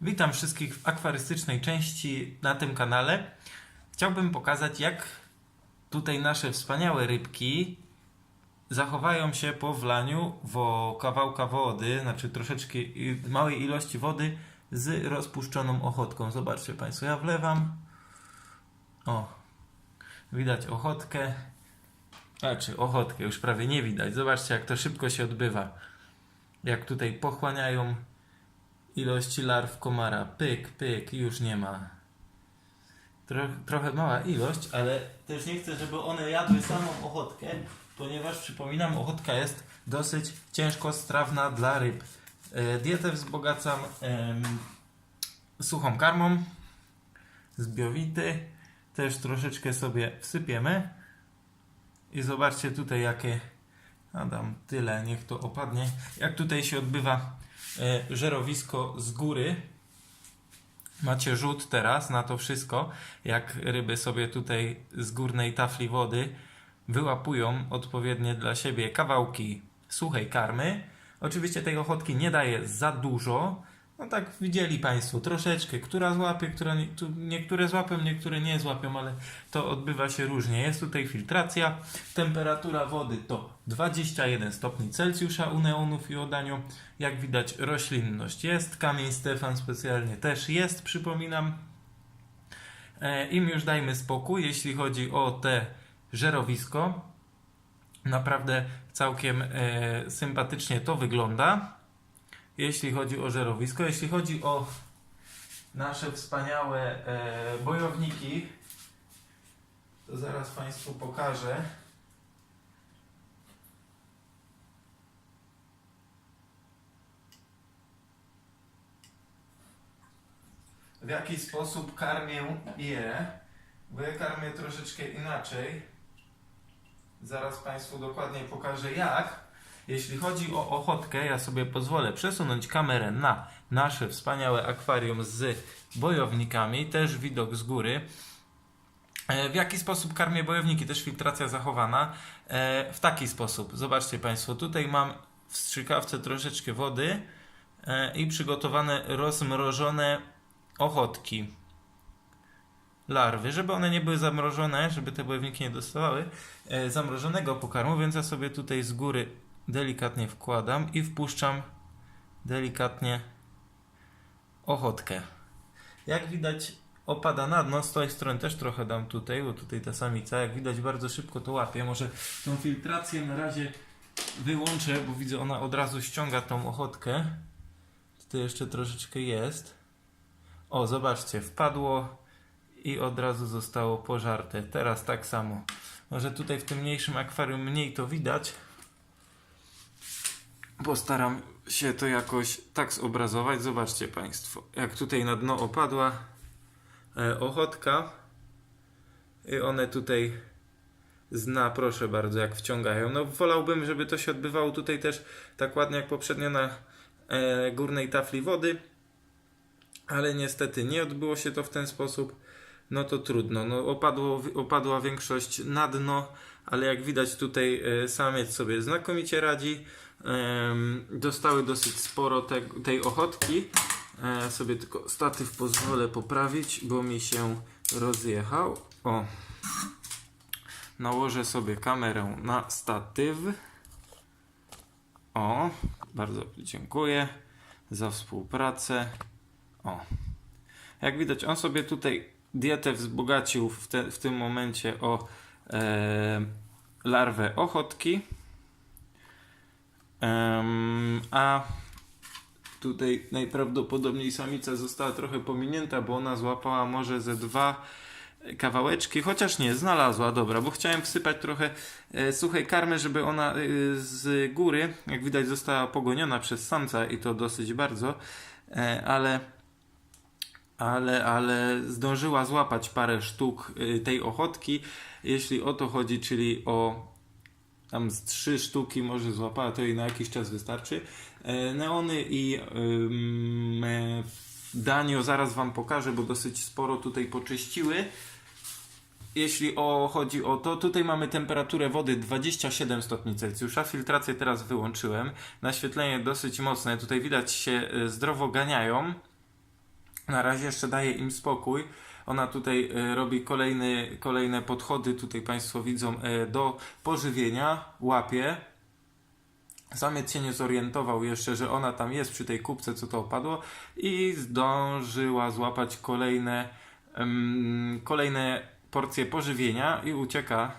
Witam wszystkich w akwarystycznej części na tym kanale. Chciałbym pokazać, jak tutaj nasze wspaniałe rybki zachowają się po wlaniu wo kawałka wody, znaczy troszeczkę małej ilości wody z rozpuszczoną ochotką. Zobaczcie Państwo, ja wlewam. O, widać ochotkę. Znaczy, ochotkę już prawie nie widać. Zobaczcie, jak to szybko się odbywa. Jak tutaj pochłaniają ilości larw komara. Pyk, pyk, już nie ma. Tro, trochę mała ilość, ale też nie chcę, żeby one jadły samą ochotkę, ponieważ przypominam, ochotka jest dosyć ciężko strawna dla ryb. E, dietę wzbogacam em, suchą karmą z biowity. Też troszeczkę sobie wsypiemy. I zobaczcie tutaj jakie Adam, tyle, niech to opadnie. Jak tutaj się odbywa e, żerowisko z góry. Macie rzut teraz na to wszystko, jak ryby sobie tutaj z górnej tafli wody wyłapują odpowiednie dla siebie kawałki suchej karmy. Oczywiście tej ochotki nie daje za dużo. No tak widzieli Państwo, troszeczkę, która złapie, która nie, niektóre złapią, niektóre nie złapią, ale to odbywa się różnie. Jest tutaj filtracja, temperatura wody to 21 stopni Celsjusza u neonów i odaniu. Jak widać roślinność jest, kamień Stefan specjalnie też jest, przypominam. E, Im już dajmy spokój, jeśli chodzi o te żerowisko. Naprawdę całkiem e, sympatycznie to wygląda jeśli chodzi o żerowisko. Jeśli chodzi o nasze wspaniałe e, bojowniki, to zaraz Państwu pokażę. W jaki sposób karmię je, bo ja karmię troszeczkę inaczej. Zaraz Państwu dokładnie pokażę jak. Jeśli chodzi o ochotkę, ja sobie pozwolę przesunąć kamerę na nasze wspaniałe akwarium z bojownikami, też widok z góry. E, W jaki sposób karmię bojowniki? Też filtracja zachowana. E, W taki sposób. Zobaczcie Państwo, tutaj mam w strzykawce troszeczkę wody e, i przygotowane rozmrożone ochotki. Larwy, żeby one nie były zamrożone, żeby te bojowniki nie dostawały zamrożonego pokarmu, więc ja sobie tutaj z góry delikatnie wkładam i wpuszczam delikatnie ochotkę. Jak widać opada na dno, z tej strony też trochę dam tutaj, bo tutaj ta samica, jak widać bardzo szybko to łapie. Może tą filtrację na razie wyłączę, bo widzę ona od razu ściąga tą ochotkę. Tutaj jeszcze troszeczkę jest. O, zobaczcie, wpadło i od razu zostało pożarte. Teraz tak samo. Może tutaj w tym mniejszym akwarium mniej to widać. Postaram się to jakoś tak zobrazować. Zobaczcie Państwo, jak tutaj na dno opadła e, ochotka i one tutaj z dna, proszę bardzo, jak wciągają. No wolałbym, żeby to się odbywało tutaj też tak ładnie jak poprzednio na e, górnej tafli wody, ale niestety nie odbyło się to w ten sposób. No to trudno. No, opadło, opadła większość na dno, ale jak widać tutaj e, samiec sobie znakomicie radzi. Dostały dosyć sporo te, tej ochotki. E, sobie tylko statyw pozwolę poprawić, bo mi się rozjechał. O. Nałożę sobie kamerę na statyw. O, bardzo dziękuję za współpracę. O. Jak widać, on sobie tutaj dietę wzbogacił w, te, w tym momencie o e, larwę ochotki. Em, a tutaj najprawdopodobniej samica została trochę pominięta, bo ona złapała może ze dwa kawałeczki, chociaż nie, znalazła, dobra, bo chciałem wsypać trochę e, suchej karmy, żeby ona e, z góry, jak widać, została pogoniona przez samca i to dosyć bardzo, e, ale ale, ale zdążyła złapać parę sztuk y, tej ochotki, jeśli o to chodzi, czyli o tam z trzy sztuki może złapała, to jej na jakiś czas wystarczy. E, Neony i e, Danio zaraz Wam pokażę, bo dosyć sporo tutaj poczyściły. Jeśli o, chodzi o to, tutaj mamy temperaturę wody 27 stopni Celsjusza. Filtrację teraz wyłączyłem. Naświetlenie dosyć mocne. Tutaj widać się e, zdrowo ganiają. Na razie jeszcze daję im spokój. Ona tutaj e, robi kolejny, kolejne podchody, tutaj Państwo widzą, e, do pożywienia, łapie. Samiec się nie zorientował jeszcze, że ona tam jest przy tej kubce, co to opadło i zdążyła złapać kolejne, em, kolejne porcje pożywienia i ucieka,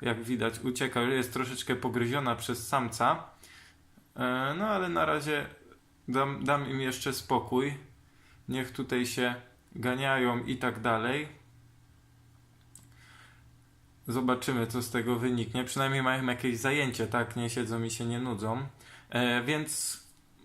jak widać, ucieka, jest troszeczkę pogryziona przez samca. E, no ale na razie dam, dam im jeszcze spokój. Niech tutaj się ganiają i tak dalej. Zobaczymy, co z tego wyniknie. Przynajmniej mają jakieś zajęcie, tak? Nie siedzą i się nie nudzą. E, więc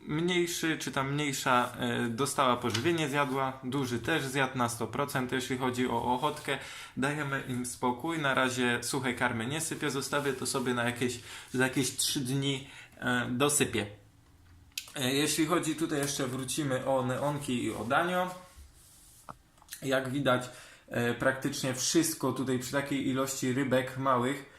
mniejszy, czy tam mniejsza e, dostała pożywienie, zjadła. Duży też zjadł na 100%. Jeśli chodzi o ochotkę, dajemy im spokój. Na razie suchej karmy nie sypię. Zostawię to sobie na jakieś, za jakieś 3 dni e, dosypię. E, Jeśli chodzi tutaj jeszcze wrócimy o neonki i o danio. Jak widać, e, praktycznie wszystko tutaj przy takiej ilości rybek małych,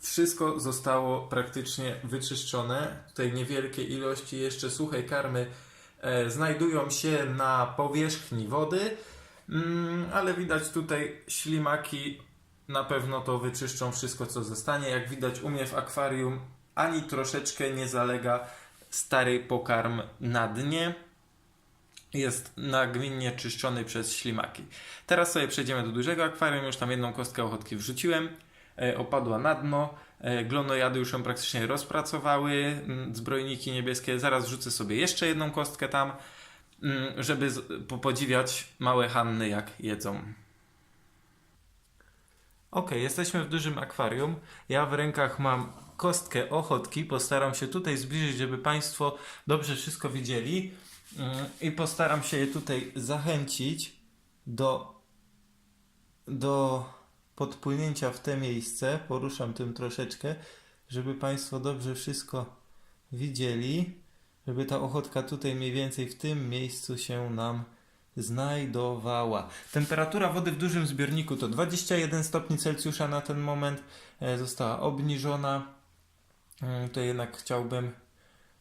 wszystko zostało praktycznie wyczyszczone. Tutaj niewielkie ilości jeszcze suchej karmy e, znajdują się na powierzchni wody, mm, ale widać tutaj ślimaki na pewno to wyczyszczą wszystko, co zostanie. Jak widać u mnie w akwarium ani troszeczkę nie zalega stary pokarm na dnie jest nagminnie czyszczony przez ślimaki. Teraz sobie przejdziemy do dużego akwarium, już tam jedną kostkę ochotki wrzuciłem, e, opadła na dno, e, glonojady już ją praktycznie rozpracowały, zbrojniki niebieskie, zaraz wrzucę sobie jeszcze jedną kostkę tam, żeby podziwiać małe Hanny jak jedzą. Ok, jesteśmy w dużym akwarium. Ja w rękach mam kostkę ochotki. Postaram się tutaj zbliżyć, żeby Państwo dobrze wszystko widzieli. Mm, I postaram się je tutaj zachęcić do, do podpłynięcia w te miejsce. Poruszam tym troszeczkę, żeby Państwo dobrze wszystko widzieli. Żeby ta ochotka tutaj mniej więcej w tym miejscu się nam znajdowała. Temperatura wody w dużym zbiorniku to 21 stopni Celsjusza na ten moment. E, Została obniżona. Mm, To jednak chciałbym,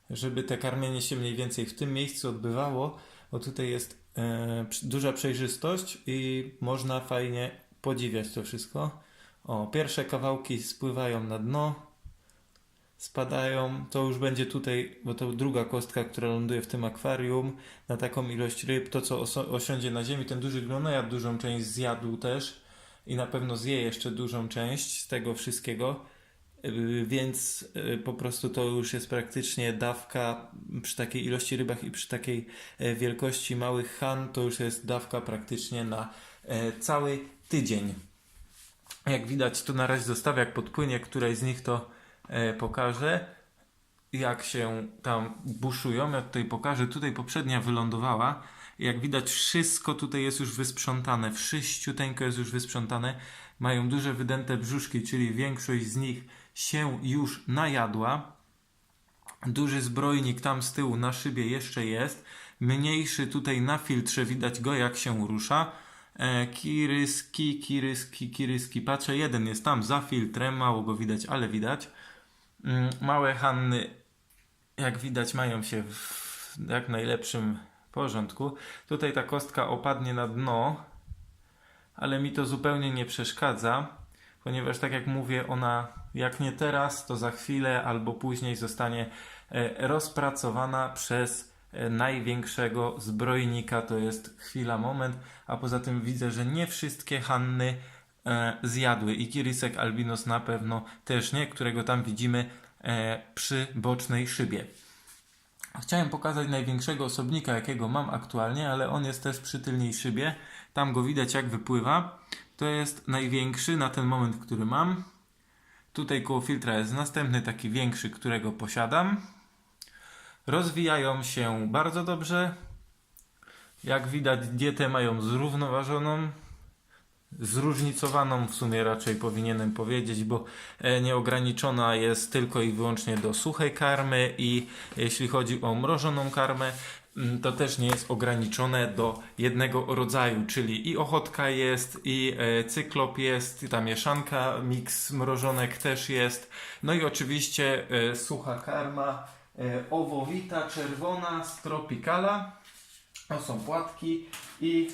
żeby te karmienie się mniej więcej w tym miejscu odbywało, bo tutaj jest e, duża przejrzystość i można fajnie podziwiać to wszystko. O, pierwsze kawałki spływają na dno, spadają. To już będzie tutaj, bo to druga kostka, która ląduje w tym akwarium na taką ilość ryb. To, co osiądzie na ziemi, ten duży glonojad dużą część zjadł też i na pewno zje jeszcze dużą część z tego wszystkiego. Yy, Więc yy, po prostu to już jest praktycznie dawka przy takiej ilości rybach i przy takiej e, wielkości małych han, to już jest dawka praktycznie na e, cały tydzień. Jak widać, tu na razie zostawię, jak podpłynie której z nich, to e, pokażę, jak się tam buszują. Ja tutaj pokażę, tutaj poprzednia wylądowała. Jak widać, wszystko tutaj jest już wysprzątane, wszyściuteńko jest już wysprzątane. Mają duże wydęte brzuszki, czyli większość z nich się już najadła. Duży zbrojnik tam z tyłu na szybie jeszcze jest. Mniejszy tutaj na filtrze widać go jak się rusza. E, kiryski, kiryski, kiryski. Patrzę, jeden jest tam za filtrem, mało go widać, ale widać. Mm, Małe Hanny, jak widać, mają się w jak najlepszym porządku. Tutaj ta kostka opadnie na dno, ale mi to zupełnie nie przeszkadza, ponieważ tak jak mówię, ona jak nie teraz, to za chwilę albo później zostanie e, rozpracowana przez e, największego zbrojnika. To jest chwila, moment, a poza tym widzę, że nie wszystkie Hanny e, zjadły i Kirisek albinos na pewno też nie, którego tam widzimy przy bocznej szybie. Chciałem pokazać największego osobnika, jakiego mam aktualnie, ale on jest też przy tylnej szybie. Tam go widać, jak wypływa. To jest największy na ten moment, który mam. Tutaj koło filtra jest następny, taki większy, którego posiadam. Rozwijają się bardzo dobrze. Jak widać, dietę mają zrównoważoną, zróżnicowaną w sumie raczej powinienem powiedzieć, bo e, nieograniczona jest tylko i wyłącznie do suchej karmy i jeśli chodzi o mrożoną karmę, to też nie jest ograniczone do jednego rodzaju, czyli i ochotka jest, i e, cyklop jest, i ta mieszanka, miks mrożonek też jest, no i oczywiście e, sucha karma, e, owowita, czerwona z Tropicala. O, są płatki i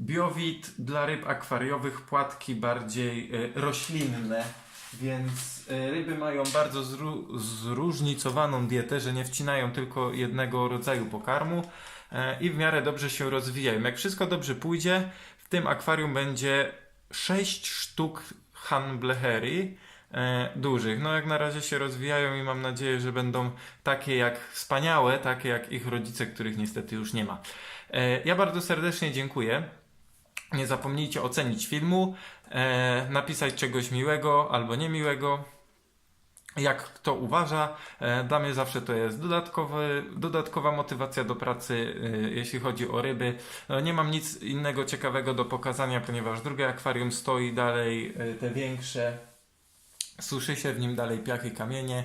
biowid dla ryb akwariowych, płatki bardziej roślinne, więc ryby mają bardzo zru, zróżnicowaną dietę, że nie wcinają tylko jednego rodzaju pokarmu e, i w miarę dobrze się rozwijają. Jak wszystko dobrze pójdzie, w tym akwarium będzie 6 sztuk Hanblehery e, dużych. No jak na razie się rozwijają i mam nadzieję, że będą takie jak wspaniałe, takie jak ich rodzice, których niestety już nie ma. E, ja bardzo serdecznie dziękuję. Nie zapomnijcie ocenić filmu, e, napisać czegoś miłego albo niemiłego. Jak kto uważa, e, dla mnie zawsze to jest dodatkowy, dodatkowa motywacja do pracy, e, jeśli chodzi o ryby. E, Nie mam nic innego ciekawego do pokazania, ponieważ drugie akwarium stoi dalej, te większe. Suszy się w nim dalej piach i kamienie.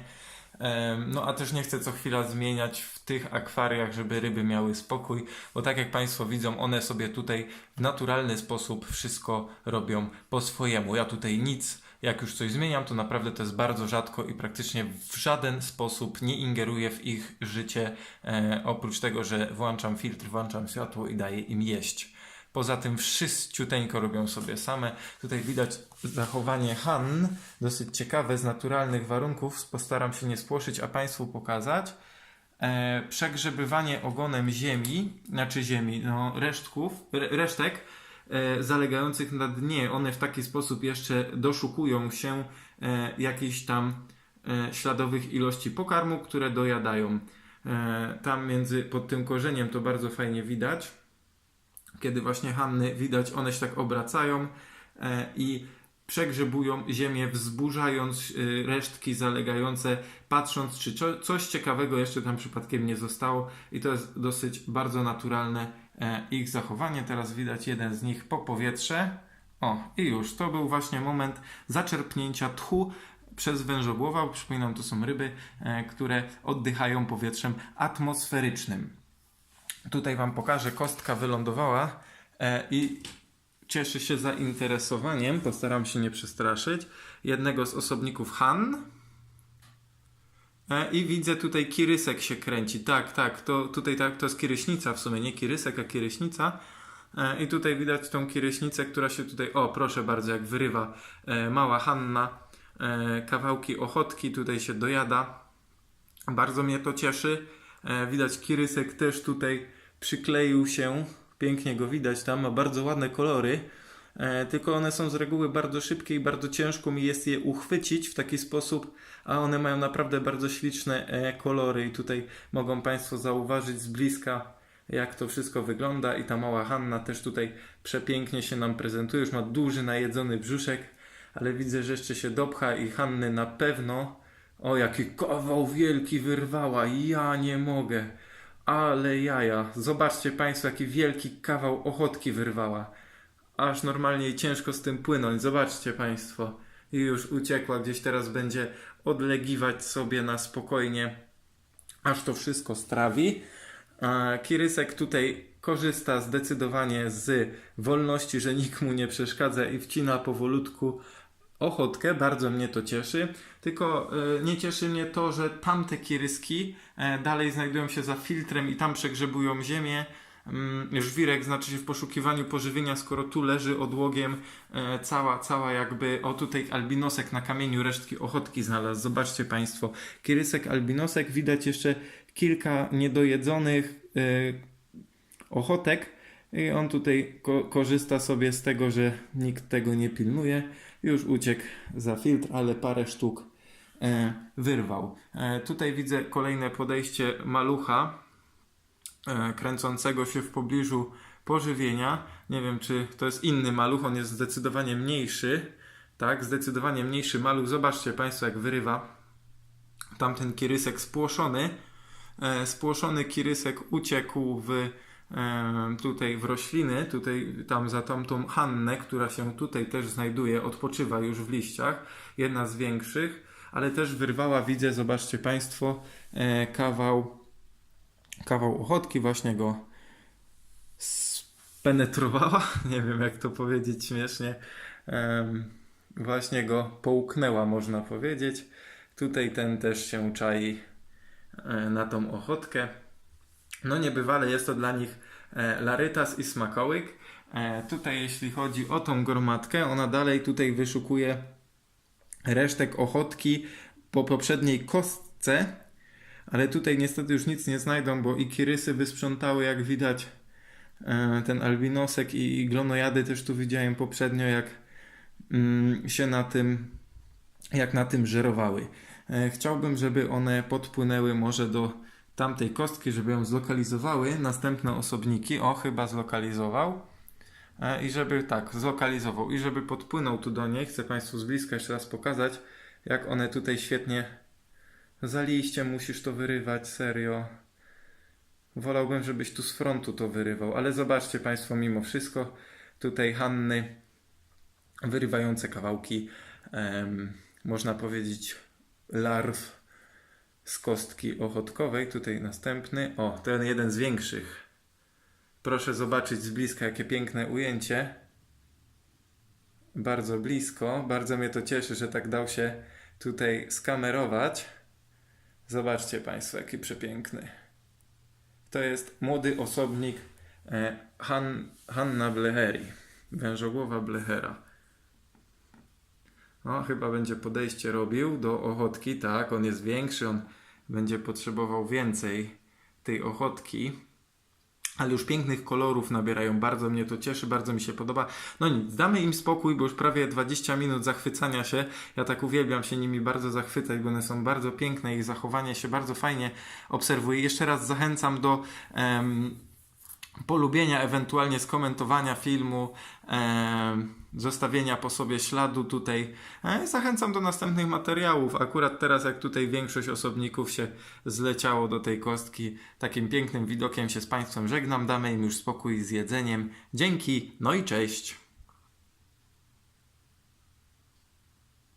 No a też nie chcę co chwila zmieniać w tych akwariach, żeby ryby miały spokój, bo tak jak Państwo widzą, one sobie tutaj w naturalny sposób wszystko robią po swojemu. Ja tutaj nic, jak już coś zmieniam, to naprawdę to jest bardzo rzadko i praktycznie w żaden sposób nie ingeruję w ich życie, e, oprócz tego, że włączam filtr, włączam światło i daję im jeść. Poza tym wszyściuteńko robią sobie same. Tutaj widać zachowanie Han, dosyć ciekawe, z naturalnych warunków. Postaram się nie spłoszyć, a Państwu pokazać. E, przegrzebywanie ogonem ziemi, znaczy ziemi, no resztków, re, resztek e, zalegających na dnie. One w taki sposób jeszcze doszukują się e, jakichś tam e, śladowych ilości pokarmu, które dojadają. E, tam między, pod tym korzeniem to bardzo fajnie widać kiedy właśnie Hanny widać, one się tak obracają e, i przegrzebują ziemię, wzburzając e, resztki zalegające, patrząc, czy co, coś ciekawego jeszcze tam przypadkiem nie zostało. I to jest dosyć bardzo naturalne e, ich zachowanie. Teraz widać jeden z nich po powietrze. O, i już. To był właśnie moment zaczerpnięcia tchu przez wężogłowa. Przypominam, to są ryby, które oddychają powietrzem atmosferycznym. Tutaj Wam pokażę, kostka wylądowała e, i cieszy się zainteresowaniem, postaram się nie przestraszyć, jednego z osobników Han. E, I widzę tutaj kirysek się kręci. Tak, tak, to tutaj tak, to jest kiryśnica w sumie, nie kirysek, a kiryśnica. E, I tutaj widać tą kiryśnicę, która się tutaj, o proszę bardzo, jak wyrywa mała Hanna. Kawałki ochotki tutaj się dojada. Bardzo mnie to cieszy. Widać kirysek też tutaj przykleił się. Pięknie go widać tam, ma bardzo ładne kolory. E, tylko one są z reguły bardzo szybkie i bardzo ciężko mi jest je uchwycić w taki sposób, a one mają naprawdę bardzo śliczne e, kolory i tutaj mogą Państwo zauważyć z bliska jak to wszystko wygląda i ta mała Hanna też tutaj przepięknie się nam prezentuje, już ma duży najedzony brzuszek, ale widzę, że jeszcze się dopcha i Hanny na pewno o, jaki kawał wielki wyrwała. Ja nie mogę. Ale jaja. Zobaczcie Państwo, jaki wielki kawał ochotki wyrwała. Aż normalnie ciężko z tym płynąć. Zobaczcie Państwo. I już uciekła. Gdzieś teraz będzie odlegiwać sobie na spokojnie, aż to wszystko strawi. Kirysek tutaj korzysta zdecydowanie z wolności, że nikt mu nie przeszkadza i wcina powolutku ochotkę, bardzo mnie to cieszy. Tylko e, nie cieszy mnie to, że tamte kiryski e, dalej znajdują się za filtrem i tam przegrzebują ziemię. Mm, Żwirek znaczy się w poszukiwaniu pożywienia, skoro tu leży odłogiem e, cała, cała jakby, o tutaj albinosek na kamieniu resztki ochotki znalazł. Zobaczcie Państwo, kirysek, albinosek, widać jeszcze kilka niedojedzonych ochotek i on tutaj ko- korzysta sobie z tego, że nikt tego nie pilnuje. Już uciekł za filtr, ale parę sztuk e, wyrwał. E, tutaj widzę kolejne podejście malucha e, kręcącego się w pobliżu pożywienia. Nie wiem, czy to jest inny maluch, on jest zdecydowanie mniejszy. Tak, zdecydowanie mniejszy maluch. Zobaczcie Państwo, jak wyrywa tamten kirysek spłoszony. E, spłoszony kirysek uciekł w tutaj w rośliny, tutaj tam za tamtą Hannę, która się tutaj też znajduje, odpoczywa już w liściach, jedna z większych, ale też wyrwała, widzę, zobaczcie Państwo, e, kawał kawał ochotki, właśnie go spenetrowała, nie wiem jak to powiedzieć śmiesznie, właśnie go połknęła, można powiedzieć. Tutaj ten też się czai e, na tą ochotkę. No niebywale jest to dla nich e, larytas i smakołyk. E, tutaj jeśli chodzi o tą gromadkę, ona dalej tutaj wyszukuje resztek ochotki po poprzedniej kostce, ale tutaj niestety już nic nie znajdą, bo i kirysy wysprzątały, jak widać, e, ten albinosek i, glonojady też tu widziałem poprzednio, jak mm, się na tym, jak na tym żerowały. Chciałbym, żeby one podpłynęły może do tamtej kostki, żeby ją zlokalizowały. Następne osobniki, o chyba zlokalizował. E, I żeby tak, zlokalizował. I żeby podpłynął tu do niej, chcę Państwu z bliska jeszcze raz pokazać, jak one tutaj świetnie za liście musisz to wyrywać, serio. Wolałbym, żebyś tu z frontu to wyrywał, ale zobaczcie Państwo, mimo wszystko, tutaj Hanny wyrywające kawałki, em, można powiedzieć, larw z kostki ochotkowej. Tutaj następny, o, ten jeden z większych. Proszę zobaczyć z bliska, jakie piękne ujęcie. Bardzo blisko. Bardzo mnie to cieszy, że tak dał się tutaj skamerować. Zobaczcie Państwo, jaki przepiękny. To jest młody osobnik e, Han, Hanna Bleheri. Wężogłowa Blechera. O, chyba będzie podejście robił do ochotki. Tak, on jest większy, on będzie potrzebował więcej tej ochotki ale już pięknych kolorów nabierają. Bardzo mnie to cieszy, bardzo mi się podoba. No nic, damy im spokój, bo już prawie 20 minut zachwycania się. Ja tak uwielbiam się nimi bardzo zachwycać, bo one są bardzo piękne, ich zachowanie się bardzo fajnie obserwuje. Jeszcze raz zachęcam do polubienia, ewentualnie skomentowania filmu, zostawienia po sobie śladu tutaj. E, Zachęcam do następnych materiałów. Akurat teraz, jak tutaj większość osobników się zleciało do tej kostki, takim pięknym widokiem się z Państwem żegnam. Damy im już spokój z jedzeniem. Dzięki, no i cześć.